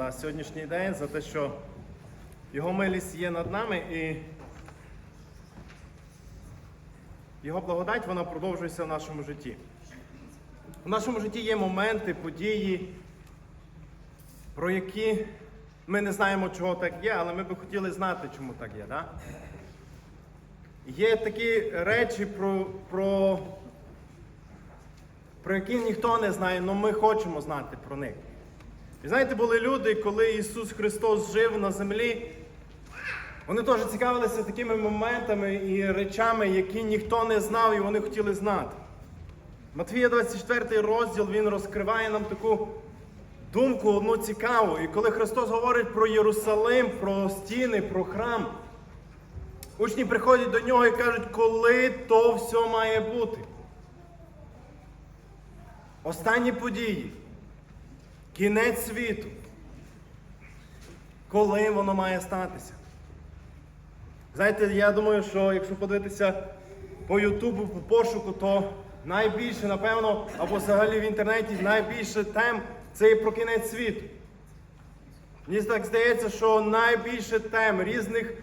за сьогоднішній день, за те, що його милість є над нами і його благодать вона продовжується в нашому житті. В нашому житті є моменти, події, про які ми не знаємо, чого так є, але ми би хотіли знати, чому так є. Да? Є такі речі, про, про, про які ніхто не знає, але ми хочемо знати про них. І знаєте, були люди, коли Ісус Христос жив на землі, вони теж цікавилися такими моментами і речами, які ніхто не знав, і вони хотіли знати. Матвія 24 розділ він розкриває нам таку думку одну цікаву. І коли Христос говорить про Єрусалим, про стіни, про храм, учні приходять до нього і кажуть, коли то все має бути. Останні події, кінець світу. Коли воно має статися? Знаєте, я думаю, що якщо подивитися по Ютубу, по пошуку, то найбільше, напевно, або взагалі в інтернеті найбільше тем це є про кінець світу. Мені так здається, що найбільше тем різних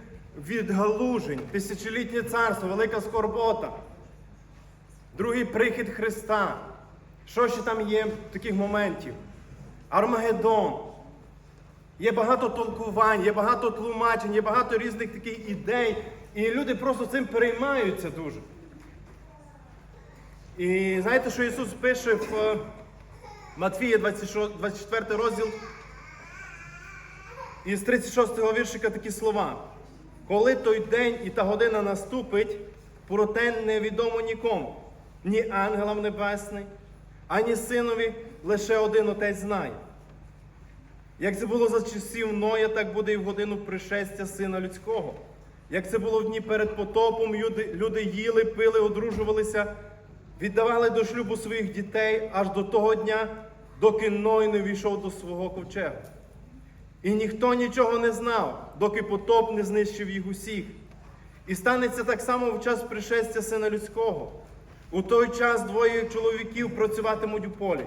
відгалужень, тисячолітнє царство, велика скорбота, другий прихід Христа. Що ще там є таких моментів? Армагеддон. Є багато толкувань, є багато тлумачень, є багато різних таких ідей. І люди просто цим переймаються дуже. І знаєте, що Ісус пише в е, Матфія 24 розділ із 36 го віршика такі слова. Коли той день і та година наступить, про те невідомо нікому, ні ангелам небесний, ані синові, лише один отець знає. Як це було за часів Ноя, так буде і в годину пришестя Сина Людського. Як це було в дні перед потопом, люди, люди їли, пили, одружувалися, віддавали до шлюбу своїх дітей аж до того дня, доки Ной не війшов до свого ковчега. І ніхто нічого не знав, доки потоп не знищив їх усіх. І станеться так само в час пришестя Сина Людського. У той час двоє чоловіків працюватимуть у полі.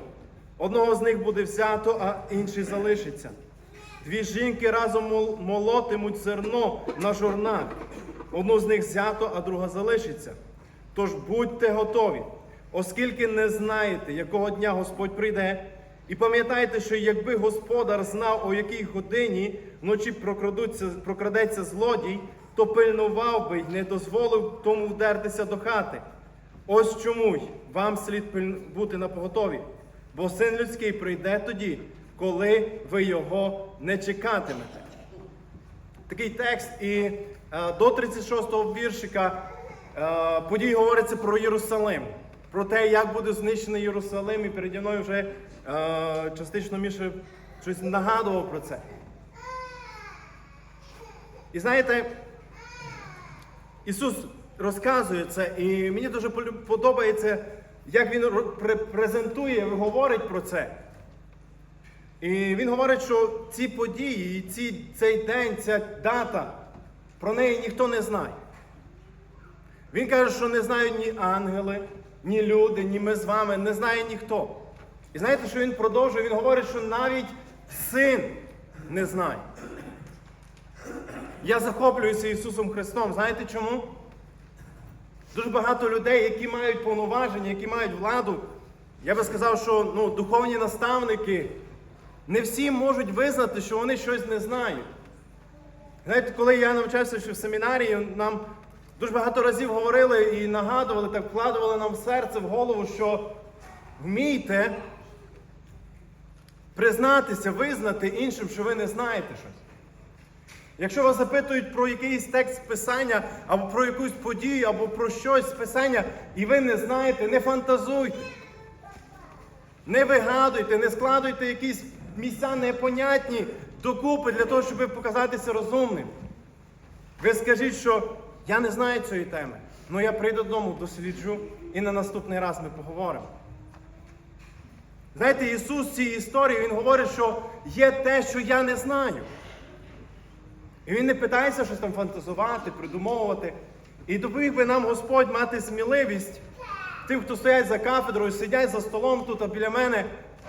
Одного з них буде взято, а інший залишиться. Дві жінки разом молотимуть зерно на жорнах. Одну з них взято, а друга залишиться. Тож будьте готові, оскільки не знаєте, якого дня Господь прийде. І пам'ятайте, що якби господар знав, о якій годині вночі прокрадеться злодій, то пильнував би й не дозволив тому вдертися до хати. Ось чому й вам слід бути на поготові, бо син людський прийде тоді, коли ви його не чекатимете. Такий текст, і е, до 36-го віршика е, подій говориться про Єрусалим, про те, як буде знищений Єрусалим, і переді мною вже е, частично Міша щось нагадував про це. І знаєте, Ісус розказує це, і мені дуже подобається, як Він презентує, говорить про це. І він говорить, що ці події, ці, цей день, ця дата, про неї ніхто не знає. Він каже, що не знають ні ангели, ні люди, ні ми з вами, не знає ніхто. І знаєте, що він продовжує? Він говорить, що навіть син не знає. Я захоплююся Ісусом Христом. Знаєте чому? Дуже багато людей, які мають повноваження, які мають владу. Я би сказав, що ну, духовні наставники не всі можуть визнати, що вони щось не знають. Знаєте, коли я навчався ще в семінарії, нам дуже багато разів говорили і нагадували, так вкладували нам в серце, в голову, що вмійте признатися, визнати іншим, що ви не знаєте щось. Якщо вас запитують про якийсь текст писання, або про якусь подію, або про щось писання, і ви не знаєте, не фантазуйте. Не вигадуйте, не складуйте якісь місця непонятні докупи для того, щоб показатися розумним. Ви скажіть, що я не знаю цієї теми, але я прийду додому, досліджу і на наступний раз ми поговоримо. Знаєте, Ісус в цій історії Він говорить, що є те, що я не знаю. І він не питається щось там фантазувати, придумовувати. І допоміг би нам Господь мати сміливість тим, хто стоять за кафедрою, сидять за столом тут біля мене,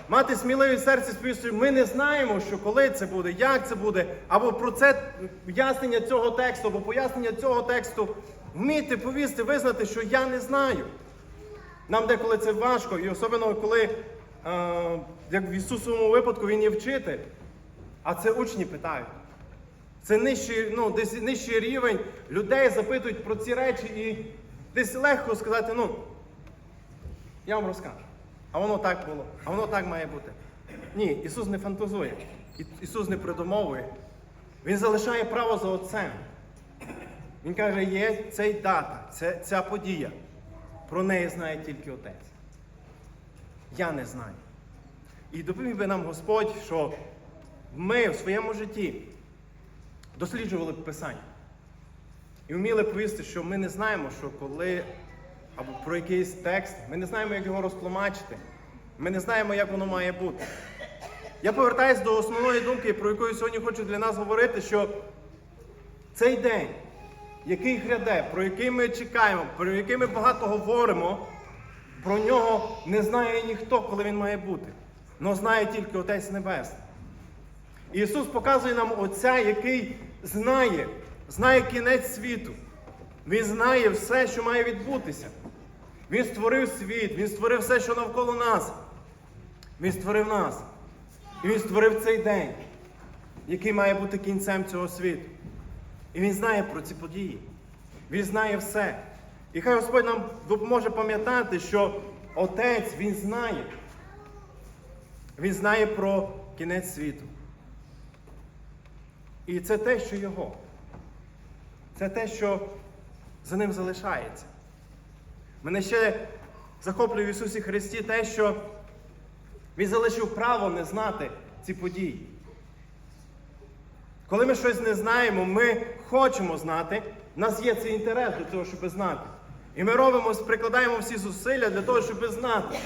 мати сміливість в серці сповістити, ми не знаємо, що коли це буде, як це буде, або про це пояснення цього тексту, або пояснення цього тексту. Вміти повісти, визнати, що я не знаю. Нам деколи це важко, і особливо коли, е, як в Ісусовому випадку, Він є вчитель, а це учні питають. Це нижчий, ну, десь нижчий рівень. Людей запитують про ці речі і десь легко сказати, ну, я вам розкажу. А воно так було, а воно так має бути. Ні, Ісус не фантазує, Ісус не придумовує. Він залишає право за Отцем. Він каже, є цей дата, це, ця подія. Про неї знає тільки Отець. Я не знаю. І допоміг би нам Господь, що ми в своєму житті досліджували Писання. І вміли повісти, що ми не знаємо, що коли або про якийсь текст, ми не знаємо, як його розтлумачити. Ми не знаємо, як воно має бути. Я повертаюсь до основної думки, про яку я сьогодні хочу для нас говорити, що цей день, який гряде, про який ми чекаємо, про який ми багато говоримо, про нього не знає ніхто, коли він має бути. Но знає тільки Отець Небесний. Ісус показує нам Отця, який знає, знає кінець світу. Він знає все, що має відбутися. Він створив світ, Він створив все, що навколо нас. Він створив нас. І Він створив цей день, який має бути кінцем цього світу. І Він знає про ці події. Він знає все. І хай Господь нам допоможе пам'ятати, що Отець Він знає. Він знає про кінець світу. І це те, що Його. Це те, що за ним залишається. Мене ще захоплює в Ісусі Христі те, що Він залишив право не знати ці події. Коли ми щось не знаємо, ми хочемо знати, в нас є цей інтерес до того, щоб знати. І ми робимо, прикладаємо всі зусилля для того, щоб знати.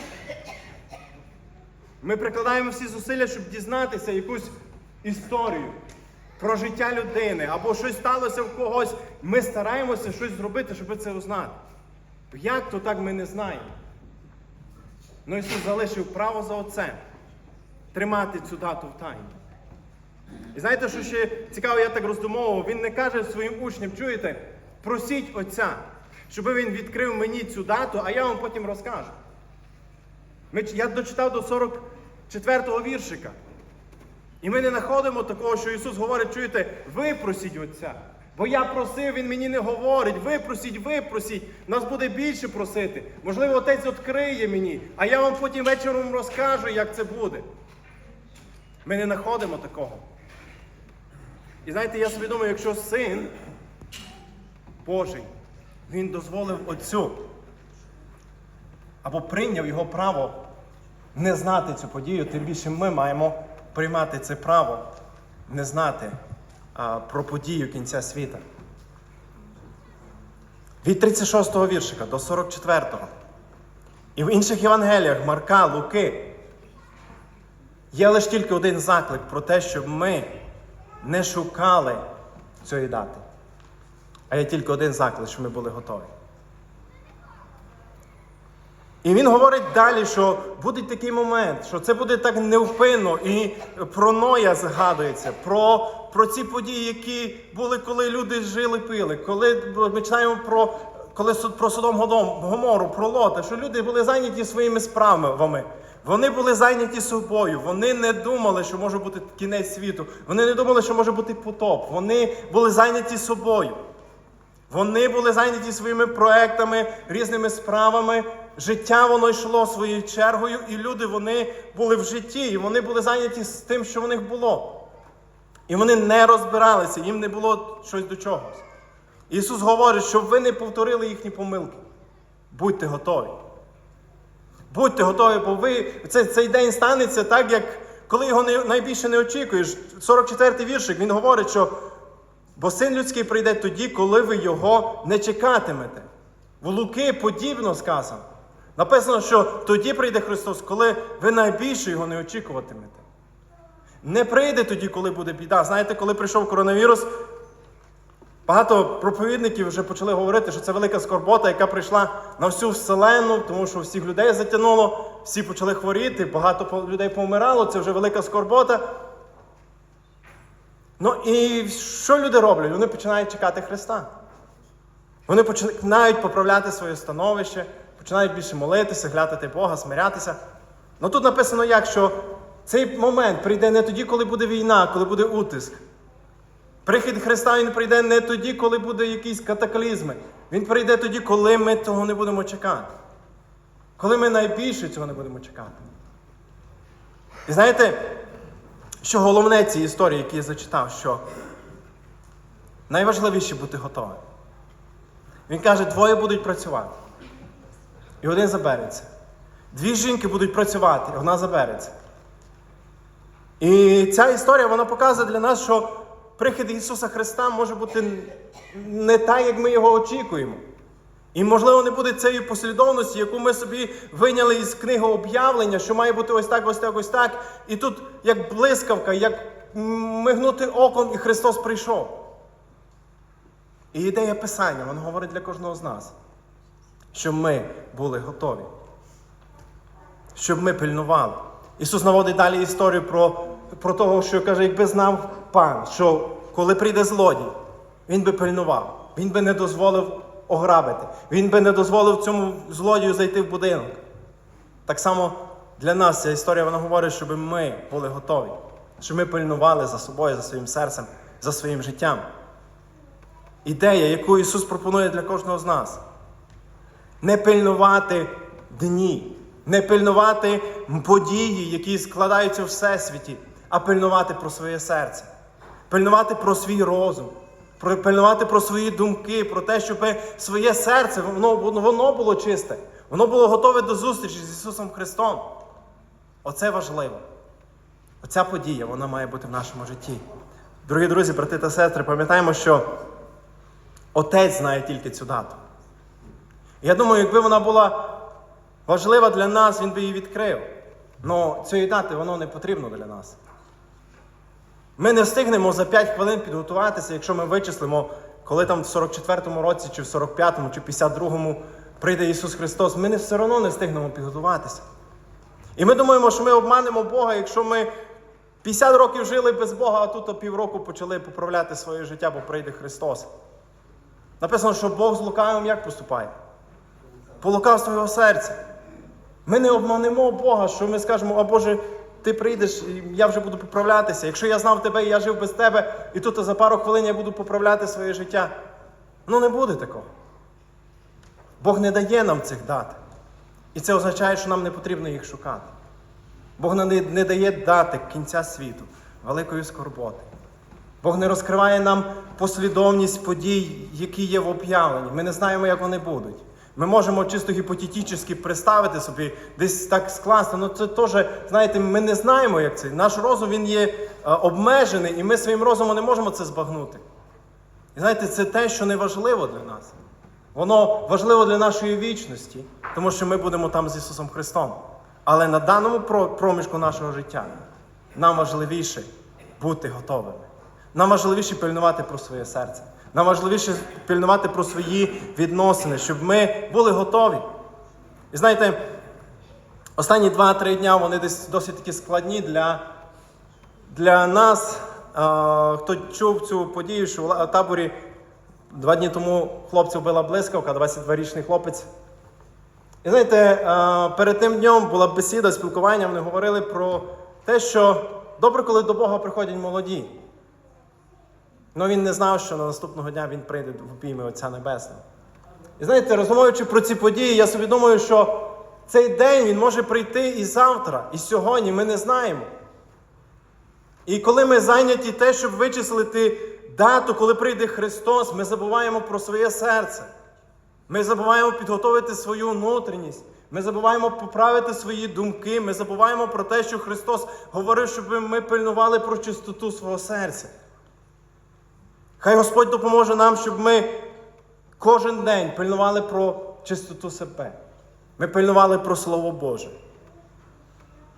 Ми прикладаємо всі зусилля, щоб дізнатися якусь історію про життя людини або щось сталося в когось. Ми стараємося щось зробити, щоб це узнати. Як то так ми не знаємо? Ну Ісус залишив право за Отцем тримати цю дату в тайні. І знаєте, що ще цікаво, я так роздумовував, він не каже своїм учням, чуєте, просіть Отця, щоб він відкрив мені цю дату, а я вам потім розкажу. Я дочитав до 44-го віршика. І ми не знаходимо такого, що Ісус говорить, чуєте, ви просіть Отця. Бо я просив, Він мені не говорить, ви просіть, ви просіть, нас буде більше просити. Можливо, Отець відкриє мені, а я вам потім вечором розкажу, як це буде. Ми не знаходимо такого. І знаєте, я собі думаю, якщо син Божий, він дозволив Отцю або прийняв його право не знати цю подію, тим більше ми маємо приймати це право не знати а, про подію кінця світа. Від 36-го віршика до 44-го. І в інших Євангеліях Марка, Луки є лише тільки один заклик про те, щоб ми не шукали цієї дати. А є тільки один заклик, щоб ми були готові. І він говорить далі, що буде такий момент, що це буде так невпинно, і про Ноя згадується, про, про ці події, які були, коли люди жили, пили, коли ми читаємо про, коли, про Содом Гомору, про Лота, що люди були зайняті своїми справами. Вони були зайняті собою, вони не думали, що може бути кінець світу. Вони не думали, що може бути потоп. Вони були зайняті собою. Вони були зайняті своїми проектами, різними справами. Життя воно йшло своєю чергою, і люди вони були в житті, і вони були зайняті з тим, що в них було. І вони не розбиралися, їм не було щось до чогось. Ісус говорить, щоб ви не повторили їхні помилки. Будьте готові. Будьте готові, бо ви цей, цей день станеться так, як коли його не, найбільше не очікуєш. 44-й віршик, він говорить, що бо син людський прийде тоді, коли ви його не чекатимете. В Луки подібно сказано. Написано, що тоді прийде Христос, коли ви найбільше його не очікуватимете. Не прийде тоді, коли буде біда. Знаєте, коли прийшов коронавірус, Багато проповідників вже почали говорити, що це велика скорбота, яка прийшла на всю вселену, тому що всіх людей затягнуло, всі почали хворіти, багато людей помирало, це вже велика скорбота. Ну і що люди роблять? Вони починають чекати Христа. Вони починають поправляти своє становище, починають більше молитися, глядати Бога, смирятися. Ну тут написано як, що цей момент прийде не тоді, коли буде війна, коли буде утиск. Прихід Христа Він прийде не тоді, коли буде якісь катаклізми. Він прийде тоді, коли ми того не будемо чекати. Коли ми найбільше цього не будемо чекати. І знаєте, що головне цій історії, які я зачитав, що найважливіше бути готовим. Він каже, двоє будуть працювати. І один забереться. Дві жінки будуть працювати, і одна забереться. І ця історія вона показує для нас, що прихід Ісуса Христа може бути не так, як ми його очікуємо. І, можливо, не буде цієї послідовності, яку ми собі вийняли із книги об'явлення, що має бути ось так, ось так, ось так. І тут, як блискавка, як мигнути оком, і Христос прийшов. І ідея Писання, воно говорить для кожного з нас, щоб ми були готові, щоб ми пильнували. Ісус наводить далі історію про, про того, що каже, якби знав пан, що коли прийде злодій, він би пильнував, він би не дозволив ограбити, він би не дозволив цьому злодію зайти в будинок. Так само для нас ця історія вона говорить, щоб ми були готові, щоб ми пильнували за собою, за своїм серцем, за своїм життям. Ідея, яку Ісус пропонує для кожного з нас. Не пильнувати дні, не пильнувати події, які складаються в всесвіті, а пильнувати про своє серце, пильнувати про свій розум, пильнувати про свої думки, про те, щоб своє серце воно воно було чисте, воно було готове до зустрічі з Ісусом Христом. Оце важливо. Оця подія вона має бути в нашому житті. Дорогі друзі, брати та сестри, пам'ятаємо, що Отець знає тільки цю дату. Я думаю, якби вона була важлива для нас, він би її відкрив. Але цієї дати воно не потрібно для нас. Ми не встигнемо за 5 хвилин підготуватися, якщо ми вичислимо, коли там в 44-му році, чи в 45-му, чи в 52-му прийде Ісус Христос, ми не все одно не встигнемо підготуватися. І ми думаємо, що ми обманемо Бога, якщо ми 50 років жили без Бога, а тут півроку почали поправляти своє життя, бо прийде Христос. Написано, що Бог з лукавим як поступає? По його серця. Ми не обманемо Бога, що ми скажемо, о Боже, ти прийдеш, і я вже буду поправлятися. Якщо я знав тебе і я жив без тебе, і тут за пару хвилин я буду поправляти своє життя. Ну не буде такого. Бог не дає нам цих дат. І це означає, що нам не потрібно їх шукати. Бог не, не дає дати кінця світу, великої скорботи. Бог не розкриває нам послідовність подій, які є в об'явленні. Ми не знаємо, як вони будуть. Ми можемо чисто гіпотетично представити собі, десь так скласти. Ну це теж, знаєте, ми не знаємо, як це. Наш розум він є е, обмежений, і ми своїм розумом не можемо це збагнути. І знаєте, це те, що не важливо для нас. Воно важливо для нашої вічності, тому що ми будемо там з Ісусом Христом. Але на даному проміжку нашого життя нам важливіше бути готовими. Нам важливіше пильнувати про своє серце. Нам важливіше пильнувати про свої відносини, щоб ми були готові. І знаєте, останні 2-3 дня вони десь досить такі складні для, для нас. Хто чув цю подію, що в таборі два дні тому хлопців била блискавка, 22-річний хлопець. І знаєте, перед тим днем була бесіда, спілкування, вони говорили про те, що добре, коли до Бога приходять молоді. Ну він не знав, що на наступного дня він прийде в обійми Отця Небесного. І знаєте, розмовляючи про ці події, я собі думаю, що цей день він може прийти і завтра, і сьогодні ми не знаємо. І коли ми зайняті те, щоб вичислити дату, коли прийде Христос, ми забуваємо про своє серце. Ми забуваємо підготовити свою внутрішність. Ми забуваємо поправити свої думки. Ми забуваємо про те, що Христос говорив, щоб ми пильнували про чистоту свого серця. Хай Господь допоможе нам, щоб ми кожен день пильнували про чистоту себе. Ми пильнували про Слово Боже.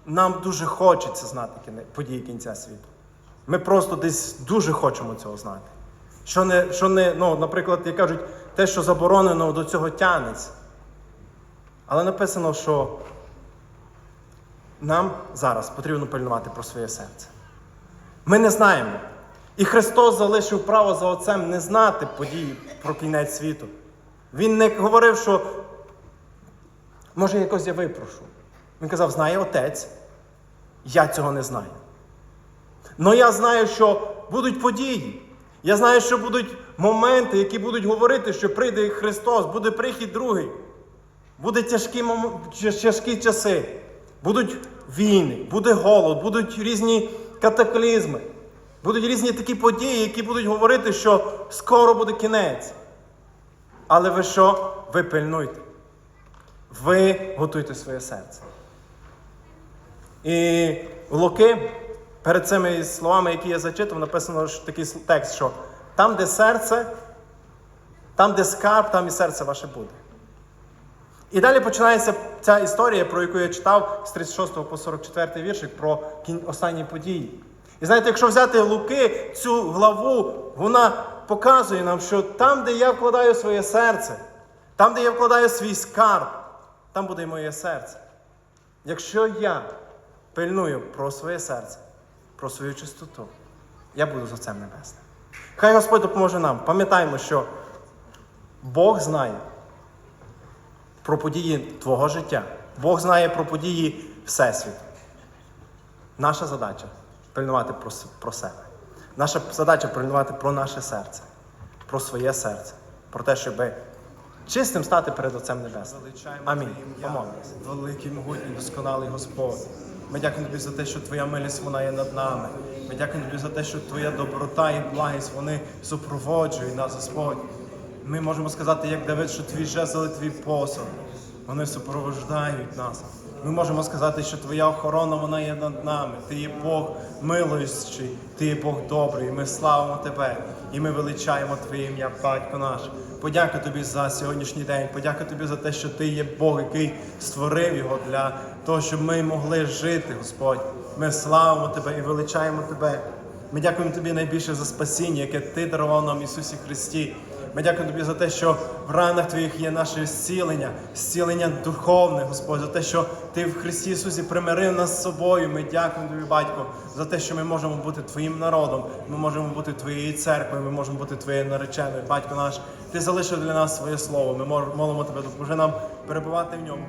Нам дуже хочеться знати події кінця світу. Ми просто десь дуже хочемо цього знати. Що не, що не, ну, наприклад, як кажуть, те, що заборонено, до цього тянеться. Але написано, що нам зараз потрібно пильнувати про своє серце. Ми не знаємо. І Христос залишив право за Отцем не знати події про кінець світу. Він не говорив, що може якось я випрошу. Він казав, знає Отець, я цього не знаю. Но я знаю, що будуть події. Я знаю, що будуть моменти, які будуть говорити, що прийде Христос, буде прихід другий. Буде тяжкі, мом- тяжкі часи. Будуть війни, буде голод, будуть різні катаклізми. Будуть різні такі події, які будуть говорити, що скоро буде кінець. Але ви що? Ви пильнуйте. Ви готуйте своє серце. І Луки, перед цими словами, які я зачитав, написано такий текст, що там, де серце, там, де скарб, там і серце ваше буде. І далі починається ця історія, про яку я читав з 36 по 44 віршик про останні події. І знаєте, якщо взяти Луки, цю главу, вона показує нам, що там, де я вкладаю своє серце, там, де я вкладаю свій скарб, там буде і моє серце. Якщо я пильную про своє серце, про свою чистоту, я буду за цим небесним. Хай Господь допоможе нам. Пам'ятаємо, що Бог знає про події твого життя. Бог знає про події Всесвіту. Наша задача пильнувати про, про себе. Наша задача пильнувати про наше серце, про своє серце, про те, щоб чистим стати перед Отцем Небесним. Амінь. Помолимось. Великий, могутній, досконалий Господь. Ми дякуємо тобі за те, що Твоя милість вона є над нами. Ми дякуємо тобі за те, що Твоя доброта і благість вони супроводжують нас, Господь. Ми можемо сказати, як Давид, що твій жезл і твій посох, вони супроводжують нас. Ми можемо сказати, що Твоя охорона вона є над нами. Ти є Бог милуючий, Ти є Бог добрий. Ми славимо Тебе і ми величаємо Твоє ім'я, Батько наш. Подяка Тобі за сьогоднішній день. Подяка Тобі за те, що Ти є Бог, який створив його для того, щоб ми могли жити, Господь. Ми славимо Тебе і величаємо Тебе. Ми дякуємо Тобі найбільше за спасіння, яке Ти дарував нам Ісусі Христі. Ми дякуємо Тобі за те, що в ранах Твоїх є наше зцілення, зцілення духовне, Господь, за те, що Ти в Христі Ісусі примирив нас з собою. Ми дякуємо Тобі, Батько, за те, що ми можемо бути Твоїм народом, ми можемо бути Твоєю церквою, ми можемо бути Твоєю нареченою. Батько наш, Ти залишив для нас своє слово. Ми молимо Тебе, допоможи нам перебувати в ньому.